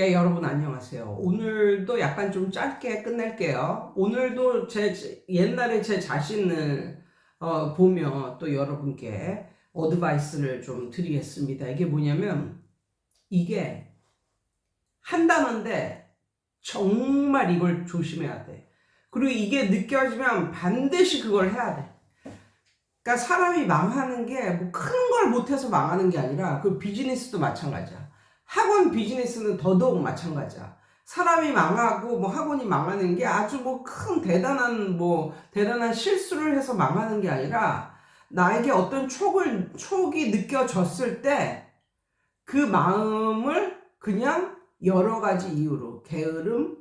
예, 여러분 안녕하세요. 오늘도 약간 좀 짧게 끝낼게요. 오늘도 제 옛날에 제 자신을 어, 보며 또 여러분께 어드바이스를 좀 드리겠습니다. 이게 뭐냐면 이게 한 단어인데 정말 이걸 조심해야 돼. 그리고 이게 느껴지면 반드시 그걸 해야 돼. 그러니까 사람이 망하는 게 뭐 큰 걸 못해서 망하는 게 아니라 그 비즈니스도 마찬가지야. 학원 비즈니스는 더더욱 마찬가지야. 사람이 망하고 뭐 학원이 망하는 게 아주 뭐 큰 대단한 뭐 대단한 실수를 해서 망하는 게 아니라 나에게 어떤 촉을 촉이 느껴졌을 때 그 마음을 그냥 여러 가지 이유로 게으름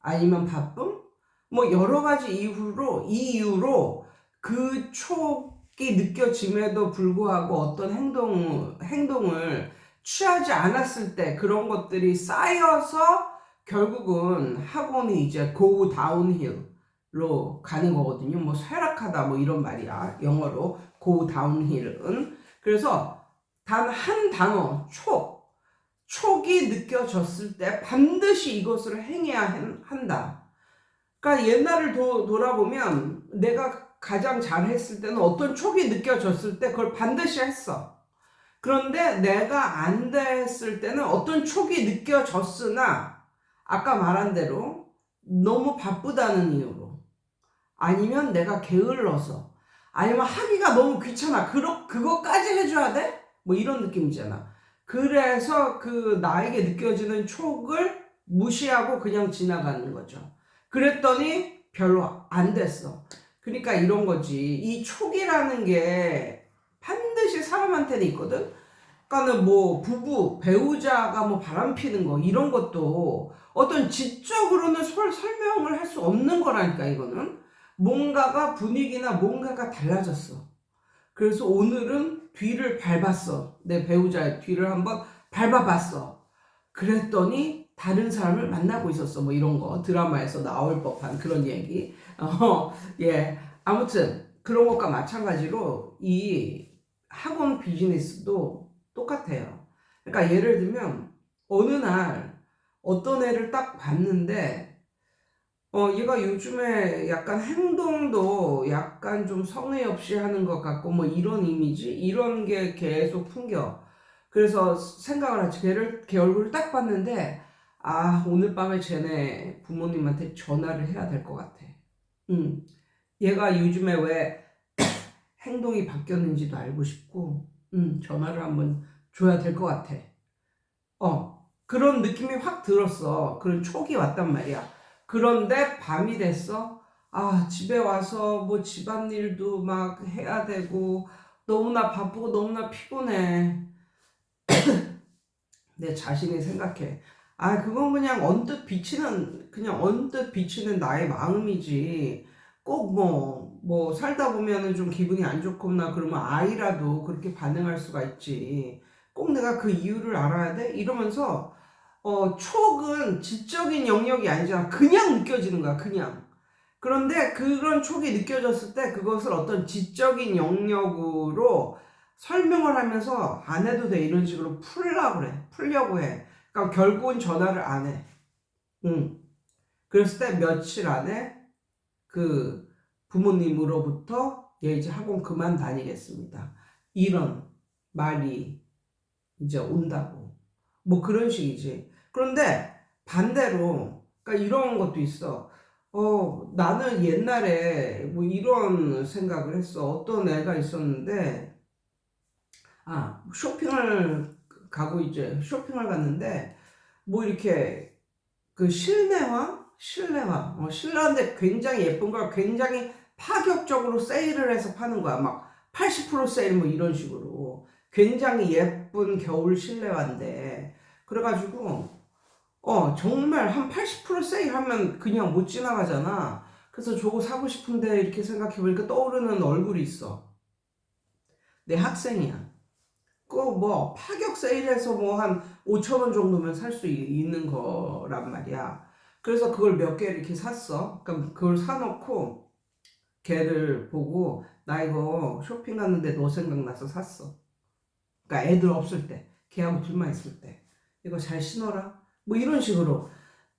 아니면 바쁨 뭐 여러 가지 이유로 이유로 그 촉이 느껴짐에도 불구하고 어떤 행동 행동을 취하지 않았을 때 그런 것들이 쌓여서 결국은 학원이 이제 go downhill로 가는 거거든요. 뭐 쇠락하다 뭐 이런 말이야. 영어로 go downhill은. 그래서 단 한 단어 촉 촉이 느껴졌을 때 반드시 이것을 행해야 한- 한다. 그러니까 옛날을 도, 돌아보면 내가 가장 잘했을 때는 어떤 촉이 느껴졌을 때 그걸 반드시 했어. 그런데 내가 안 됐을 때는 어떤 촉이 느껴졌으나 아까 말한 대로 너무 바쁘다는 이유로 아니면 내가 게을러서 아니면 하기가 너무 귀찮아. 그러, 그거까지 해줘야 돼? 뭐 이런 느낌이잖아. 그래서 그 나에게 느껴지는 촉을 무시하고 그냥 지나가는 거죠. 그랬더니 별로 안 됐어. 그러니까 이런 거지. 이 촉이라는 게 반드시 사람한테는 있거든. 그러니까는 뭐 부부 배우자가 뭐 바람 피는 거 이런 것도 어떤 지적으로는 설, 설명을 할 수 없는 거라니까 이거는 뭔가가 분위기나 뭔가가 달라졌어. 그래서 오늘은 뒤를 밟았어. 내 배우자의 뒤를 한번 밟아봤어. 그랬더니 다른 사람을 만나고 있었어. 뭐 이런 거 드라마에서 나올 법한 그런 얘기. 어, 예. 아무튼 그런 것과 마찬가지로 이 학원 비즈니스도 똑같아요. 그러니까 예를 들면 어느 날 어떤 애를 딱 봤는데 어 얘가 요즘에 약간 행동도 약간 좀 성의 없이 하는 것 같고 뭐 이런 이미지 이런 게 계속 풍겨. 그래서 생각을 하지 걔를 걔 얼굴을 딱 봤는데 아 오늘 밤에 쟤네 부모님한테 전화를 해야 될 것 같아. 음 얘가 요즘에 왜 행동이 바뀌었는지도 알고 싶고 음 전화를 한번 줘야 될 것 같아. 어, 그런 느낌이 확 들었어. 그런 촉이 왔단 말이야. 그런데 밤이 됐어. 아, 집에 와서 뭐 집안일도 막 해야 되고, 너무나 바쁘고 너무나 피곤해. 내 자신이 생각해. 아, 그건 그냥 언뜻 비치는, 그냥 언뜻 비치는 나의 마음이지. 꼭 뭐, 뭐, 살다 보면은 좀 기분이 안 좋거나 그러면 아이라도 그렇게 반응할 수가 있지. 꼭 내가 그 이유를 알아야 돼? 이러면서 어, 촉은 지적인 영역이 아니잖아. 그냥 느껴지는 거야, 그냥. 그런데 그런 촉이 느껴졌을 때 그것을 어떤 지적인 영역으로 설명을 하면서 안 해도 돼. 이런 식으로 풀려고 그래. 풀려고 해. 그러니까 결국은 전화를 안 해. 응. 그랬을 때 며칠 안에 그 부모님으로부터 얘 이제 학원 그만 다니겠습니다. 이런 말이 이제 온다고. 뭐 그런 식이지. 그런데 반대로, 그러니까 이런 것도 있어. 어, 나는 옛날에 뭐 이런 생각을 했어. 어떤 애가 있었는데, 아, 쇼핑을 가고 이제 쇼핑을 갔는데, 뭐 이렇게 그 실내화? 실내화. 어, 실내화인데 굉장히 예쁜 걸 굉장히 파격적으로 세일을 해서 파는 거야. 막 80% 세일 뭐 이런 식으로. 굉장히 예쁜 겨울 실내화인데. 그래가지고 어 정말 한 80% 세일하면 그냥 못 지나가잖아. 그래서 저거 사고 싶은데 이렇게 생각해보니까 떠오르는 얼굴이 있어. 내 학생이야. 그뭐 파격 세일해서 뭐 한 5천 원 정도면 살 수 있는 거란 말이야. 그래서 그걸 몇 개 이렇게 샀어. 그럼 그걸 사놓고 걔를 보고 나 이거 쇼핑 갔는데 너 생각나서 샀어 그러니까 애들 없을 때, 걔하고 둘만 있을 때 이거 잘 신어라. 뭐 이런 식으로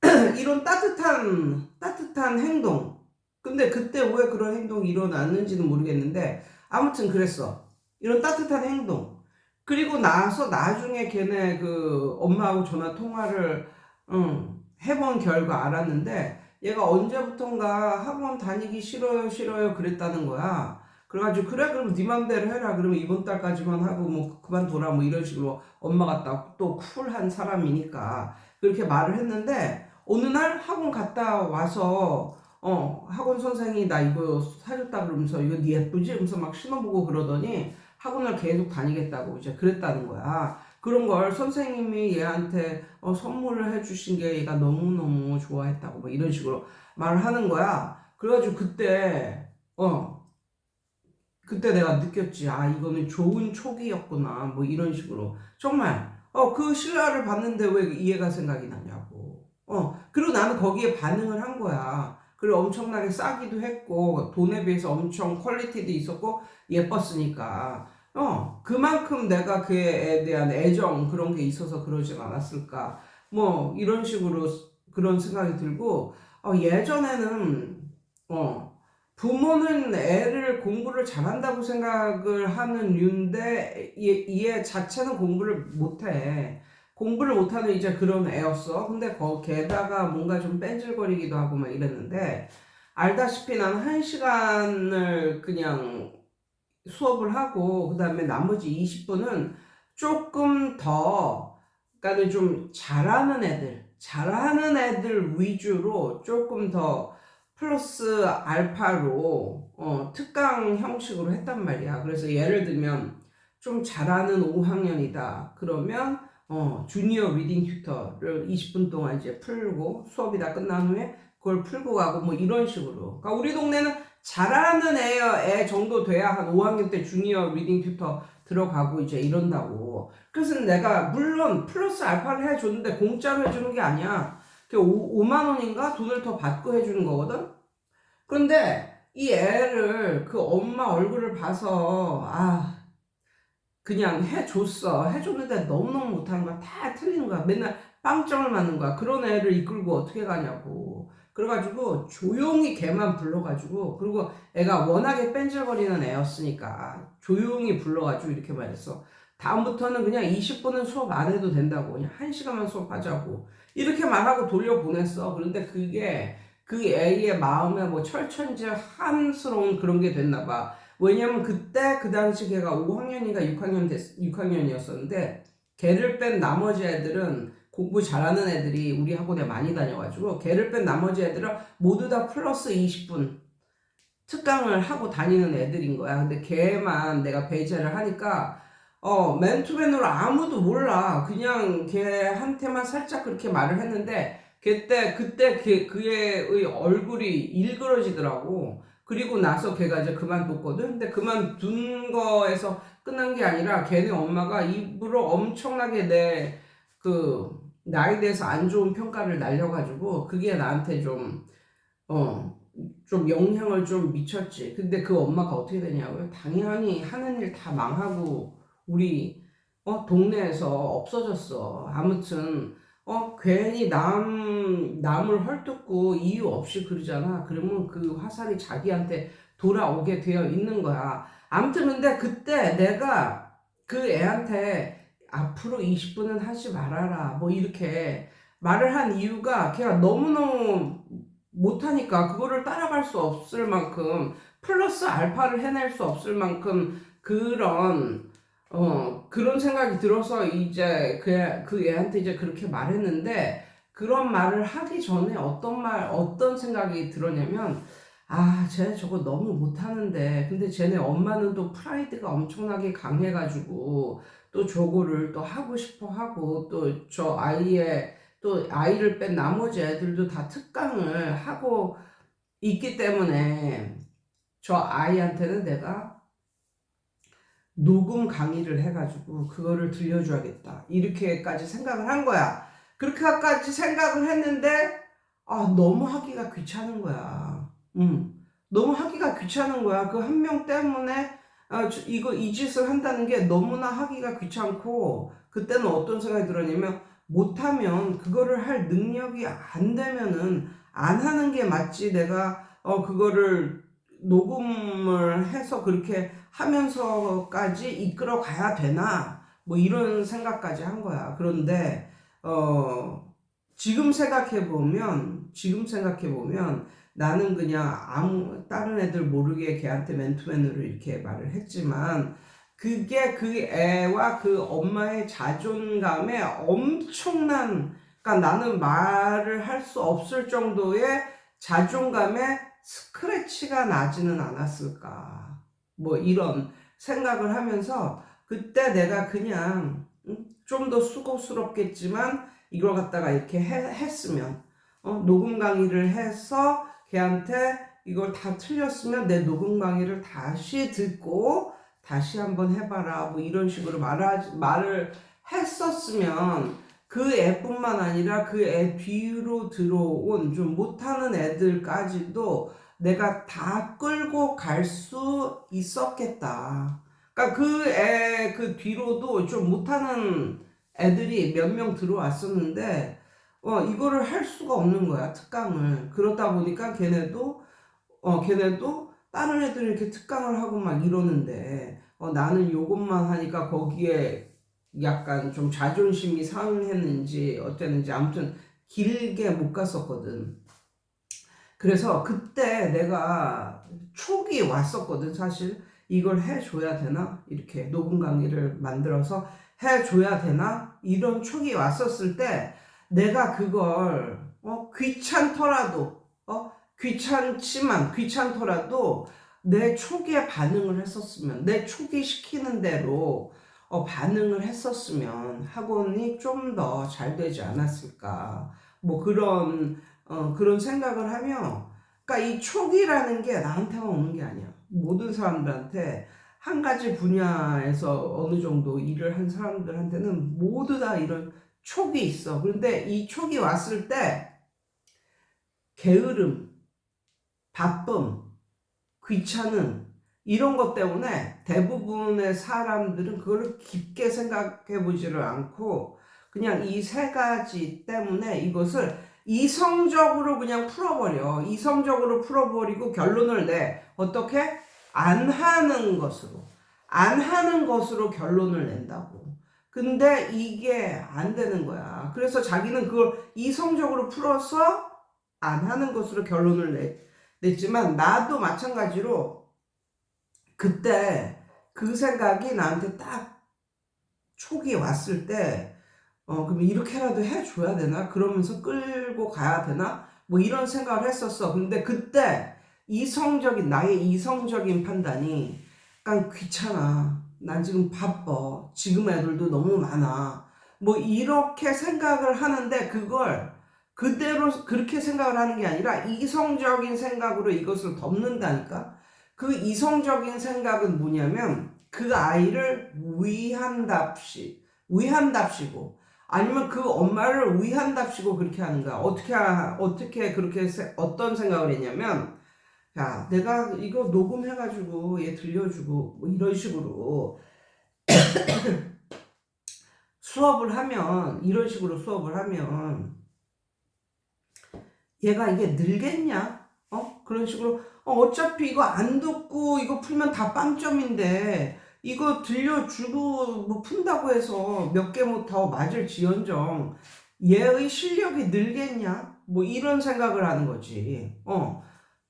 이런 따뜻한 따뜻한 행동. 근데 그때 왜 그런 행동이 일어났는지는 모르겠는데 아무튼 그랬어. 이런 따뜻한 행동. 그리고 나서 나중에 걔네 그 엄마하고 전화 통화를 응, 해본 결과 알았는데 얘가 언제부턴가 학원 다니기 싫어요 싫어요 그랬다는 거야. 그래가지고 그래 그럼 네 맘대로 해라 그러면 이번 달까지만 하고 뭐 그만둬라 뭐 이런 식으로 엄마가 또 쿨한 사람이니까 그렇게 말을 했는데 어느 날 학원 갔다 와서 어 학원 선생이 나 이거 사줬다 그러면서 이거 네 예쁘지? 그러면서 막 신어보고 그러더니 학원을 계속 다니겠다고 이제 그랬다는 거야. 그런 걸 선생님이 얘한테 어, 선물을 해주신 게 얘가 너무너무 좋아했다고 뭐 이런 식으로 말을 하는 거야. 그래가지고 그때 어 그때 내가 느꼈지. 아 이거는 좋은 촉이었구나. 뭐 이런 식으로 정말 어 그 신라를 봤는데 왜 이해가 생각이 나냐고. 어 그리고 나는 거기에 반응을 한 거야. 그리고 엄청나게 싸기도 했고 돈에 비해서 엄청 퀄리티도 있었고 예뻤으니까 어 그만큼 내가 그에 대한 애정 그런 게 있어서 그러진 않았을까 뭐 이런 식으로 그런 생각이 들고 어, 예전에는 어 부모는 애를 공부를 잘한다고 생각을 하는 류인데 얘, 얘 자체는 공부를 못해. 공부를 못하는 이제 그런 애였어. 근데 거, 게다가 뭔가 좀 뺀질거리기도 하고 막 이랬는데 알다시피 나는 한 시간을 그냥 수업을 하고 그 다음에 나머지 20분은 조금 더 그러니까 좀 잘하는 애들 잘하는 애들 위주로 조금 더 플러스 알파로 어, 특강 형식으로 했단 말이야. 그래서 예를 들면 좀 잘하는 5학년이다. 그러면 어, 주니어 리딩 튜터를 20분 동안 이제 풀고 수업이 다 끝난 후에 그걸 풀고 가고 뭐 이런 식으로. 그러니까 우리 동네는 잘하는 애, 애 정도 돼야 한 5학년 때 주니어 리딩 튜터 들어가고 이제 이런다고. 그래서 내가 물론 플러스 알파를 해줬는데 공짜로 해주는 게 아니야. 5, 5만 원인가 돈을 더 받고 해주는 거거든. 그런데 이 애를 그 엄마 얼굴을 봐서 아 그냥 해줬어. 해줬는데 너무너무 못하는 거야. 다 틀리는 거야. 맨날 빵점을 맞는 거야. 그런 애를 이끌고 어떻게 가냐고. 그래가지고 조용히 걔만 불러가지고 그리고 애가 워낙에 뺀질거리는 애였으니까 조용히 불러가지고 이렇게 말했어. 다음부터는 그냥 20분은 수업 안 해도 된다고. 그냥 1시간만 수업하자고. 이렇게 말하고 돌려보냈어. 그런데 그게 그 애의 마음에 뭐 철천지 한스러운 그런 게 됐나 봐. 왜냐면 그때 그 당시 걔가 5학년인가 6학년 됐, 6학년이었었는데 걔를 뺀 나머지 애들은 공부 잘하는 애들이 우리 학원에 많이 다녀가지고 걔를 뺀 나머지 애들은 모두 다 플러스 20분 특강을 하고 다니는 애들인 거야. 근데 걔만 내가 배제를 하니까 어 맨투맨으로 아무도 몰라. 그냥 걔한테만 살짝 그렇게 말을 했는데 그때 그때 걔, 그의 얼굴이 일그러지더라고. 그리고 나서 걔가 이제 그만뒀거든. 근데 그만둔 거에서 끝난 게 아니라 걔네 엄마가 입으로 엄청나게 내그 나에 대해서 안 좋은 평가를 날려가지고 그게 나한테 좀 어. 좀 영향을 좀 미쳤지. 근데 그 엄마가 어떻게 되냐고요? 당연히 하는 일 다 망하고 우리 어 동네에서 없어졌어. 아무튼 어 괜히 남 남을 헐뜯고 이유 없이 그러잖아. 그러면 그 화살이 자기한테 돌아오게 되어 있는 거야. 아무튼 근데 그때 내가 그 애한테 앞으로 20분은 하지 말아라. 뭐 이렇게 말을 한 이유가 걔가 너무너무 못하니까 그거를 따라갈 수 없을 만큼 플러스 알파를 해낼 수 없을 만큼 그런 어 그런 생각이 들어서 이제 그, 그 애한테 이제 그렇게 말했는데 그런 말을 하기 전에 어떤 말 어떤 생각이 들었냐면 아, 쟤 저거 너무 못하는데 근데 쟤네 엄마는 또 프라이드가 엄청나게 강해가지고 또 저거를 또 하고 싶어 하고 또 저 아이의 또 아이를 뺀 나머지 애들도 다 특강을 하고 있기 때문에 저 아이한테는 내가 녹음 강의를 해가지고 그거를 들려줘야겠다. 이렇게까지 생각을 한 거야. 그렇게까지 생각을 했는데 아 너무 하기가 귀찮은 거야. 음, 너무 하기가 귀찮은 거야. 그 한 명 때문에 아, 이거 이 짓을 한다는 게 너무나 하기가 귀찮고 그때는 어떤 생각이 들었냐면 못하면 그거를 할 능력이 안 되면은 안 하는 게 맞지 내가 어 그거를 녹음을 해서 그렇게 하면서까지 이끌어 가야 되나 뭐 이런 생각까지 한 거야. 그런데 어 지금 생각해 보면 지금 생각해 보면 나는 그냥 아무 다른 애들 모르게 걔한테 맨투맨으로 이렇게 말을 했지만 그게 그 애와 그 엄마의 자존감에 엄청난 그러니까 나는 말을 할 수 없을 정도의 자존감에 스크래치가 나지는 않았을까. 뭐 이런 생각을 하면서 그때 내가 그냥 좀 더 수고스럽겠지만 이걸 갖다가 이렇게 해- 했으면 어, 녹음 강의를 해서 걔한테 이걸 다 틀렸으면 내 녹음 강의를 다시 듣고 다시 한번 해봐라 뭐 이런 식으로 말하, 말을 했었으면 그 애뿐만 아니라 그 애 뒤로 들어온 좀 못하는 애들까지도 내가 다 끌고 갈 수 있었겠다. 그러니까 그 애 그 뒤로도 좀 못하는 애들이 몇 명 들어왔었는데 어 이거를 할 수가 없는 거야 특강을. 그러다 보니까 걔네도 어 걔네도 다른 애들 이렇게 특강을 하고 막 이러는데 어 나는 요것만 하니까 거기에 약간 좀 자존심이 상했는지 어땠는지 아무튼 길게 못 갔었거든. 그래서 그때 내가 촉이 왔었거든 사실. 이걸 해줘야 되나? 이렇게 녹음 강의를 만들어서 해줘야 되나? 이런 촉이 왔었을 때 내가 그걸 어 귀찮더라도 어 귀찮지만 귀찮더라도 내 촉에 반응을 했었으면 내 촉이 시키는 대로 어, 반응을 했었으면 학원이 좀 더 잘 되지 않았을까? 뭐 그런 어, 그런 생각을 하며 그러니까 이 촉이라는 게 나한테만 오는 게 아니야. 모든 사람들한테 한 가지 분야에서 어느 정도 일을 한 사람들한테는 모두 다 이런 촉이 있어 그런데 이 촉이 왔을 때 게으름 바쁨 귀찮음 이런 것 때문에 대부분의 사람들은 그거를 깊게 생각해 보지를 않고 그냥 이 세 가지 때문에 이것을 이성적으로 그냥 풀어버려. 이성적으로 풀어버리고 결론을 내. 어떻게? 안 하는 것으로. 안 하는 것으로 결론을 낸다고. 근데 이게 안 되는 거야. 그래서 자기는 그걸 이성적으로 풀어서 안 하는 것으로 결론을 내, 냈지만 나도 마찬가지로 그때 그 생각이 나한테 딱 촉이 왔을 때, 어, 그럼 이렇게라도 해줘야 되나? 그러면서 끌고 가야 되나? 뭐 이런 생각을 했었어. 근데 그때 이성적인, 나의 이성적인 판단이 약간 귀찮아. 난 지금 바빠. 지금 애들도 너무 많아. 뭐 이렇게 생각을 하는데 그걸 그대로 그렇게 생각을 하는 게 아니라 이성적인 생각으로 이것을 덮는다니까? 그 이성적인 생각은 뭐냐면 그 아이를 위한답시 위한답시고 아니면 그 엄마를 위한답시고 그렇게 하는 거야. 어떻게 하- 어떻게 그렇게 세- 어떤 생각을 했냐면 야 내가 이거 녹음해가지고 얘 들려주고 뭐 이런 식으로 수업을 하면 이런 식으로 수업을 하면 얘가 이게 늘겠냐? 어? 그런 식으로 어, 어차피 이거 안 듣고 이거 풀면 다 빵점인데 이거 들려주고 뭐 푼다고 해서 몇개뭐더 맞을 지언정 얘의 실력이 늘겠냐? 뭐 이런 생각을 하는 거지. 어.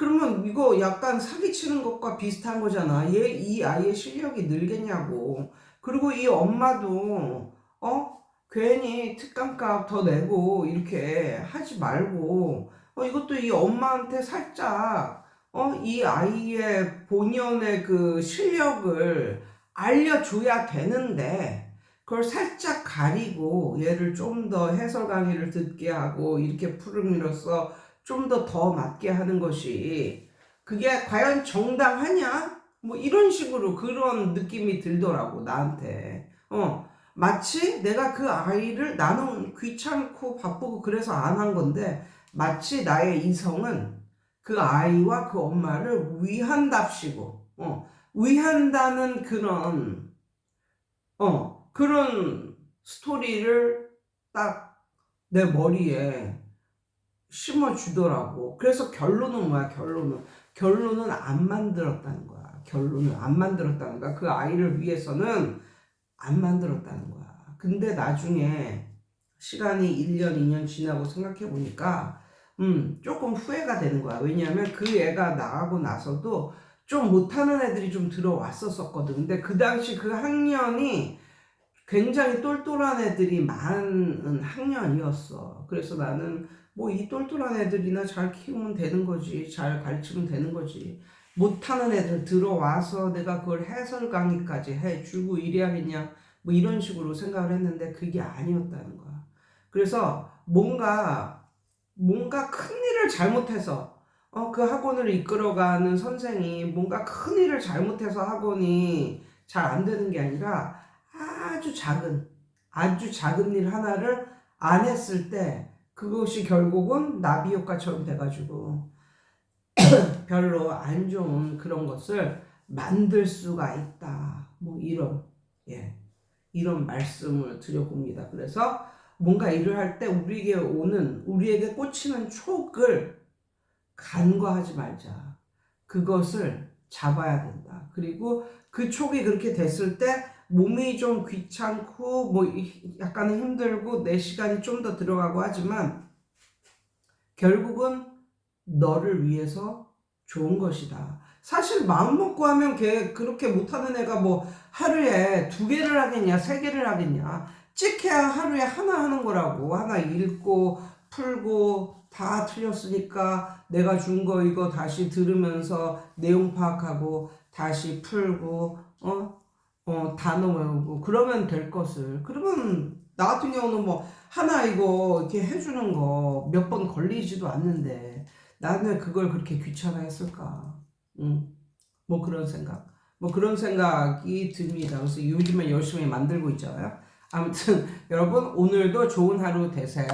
그러면 이거 약간 사기치는 것과 비슷한 거잖아. 얘 이 아이의 실력이 늘겠냐고. 그리고 이 엄마도 어? 괜히 특강값 더 내고 이렇게 하지 말고 어, 이것도 이 엄마한테 살짝 어, 이 아이의 본연의 그 실력을 알려줘야 되는데 그걸 살짝 가리고 얘를 좀 더 해설 강의를 듣게 하고 이렇게 푸름으로써 좀 더 더 맞게 하는 것이 그게 과연 정당하냐? 뭐 이런 식으로 그런 느낌이 들더라고 나한테. 어 마치 내가 그 아이를 나는 귀찮고 바쁘고 그래서 안 한 건데 마치 나의 이성은 그 아이와 그 엄마를 위한답시고 어 위한다는 그런 어 그런 스토리를 딱 내 머리에 심어주더라고. 그래서 결론은 뭐야, 결론은. 결론은 안 만들었다는 거야. 결론은 안 만들었다는 거야. 그 아이를 위해서는 안 만들었다는 거야. 근데 나중에 시간이 1년, 2년 지나고 생각해 보니까, 음, 조금 후회가 되는 거야. 왜냐하면 그 애가 나가고 나서도 좀 못하는 애들이 좀 들어왔었었거든. 근데 그 당시 그 학년이 굉장히 똘똘한 애들이 많은 학년이었어. 그래서 나는 뭐 이 똘똘한 애들이나 잘 키우면 되는 거지. 잘 가르치면 되는 거지. 못하는 애들 들어와서 내가 그걸 해설 강의까지 해주고 이래야겠냐. 뭐 이런 식으로 생각을 했는데 그게 아니었다는 거야. 그래서 뭔가, 뭔가 큰 일을 잘못해서 어, 그 학원을 이끌어가는 선생이 뭔가 큰 일을 잘못해서 학원이 잘 안 되는 게 아니라 아주 작은, 아주 작은 일 하나를 안 했을 때 그것이 결국은 나비 효과처럼 돼가지고 별로 안 좋은 그런 것을 만들 수가 있다. 뭐 이런, 예, 이런 말씀을 드려봅니다. 그래서 뭔가 일을 할 때 우리에게 오는, 우리에게 꽂히는 촉을 간과하지 말자. 그것을 잡아야 된다. 그리고 그 촉이 그렇게 됐을 때 몸이 좀 귀찮고 뭐 약간 힘들고 내 시간이 좀 더 들어가고 하지만 결국은 너를 위해서 좋은 것이다. 사실 마음 먹고 하면 걔 그렇게 못하는 애가 뭐 하루에 두 개를 하겠냐, 세 개를 하겠냐. 찍혀야 하루에 하나 하는 거라고. 하나 읽고 풀고 다 틀렸으니까 내가 준 거 이거 다시 들으면서 내용 파악하고 다시 풀고 어? 어, 단어 외우고 그러면 될 것을. 그러면 나 같은 경우는 뭐 하나 이거 이렇게 해주는 거 몇 번 걸리지도 않는데 나는 그걸 그렇게 귀찮아 했을까? 응. 뭐 그런 생각. 뭐 그런 생각이 듭니다. 그래서 요즘에 열심히 만들고 있잖아요. 아무튼 여러분 오늘도 좋은 하루 되세요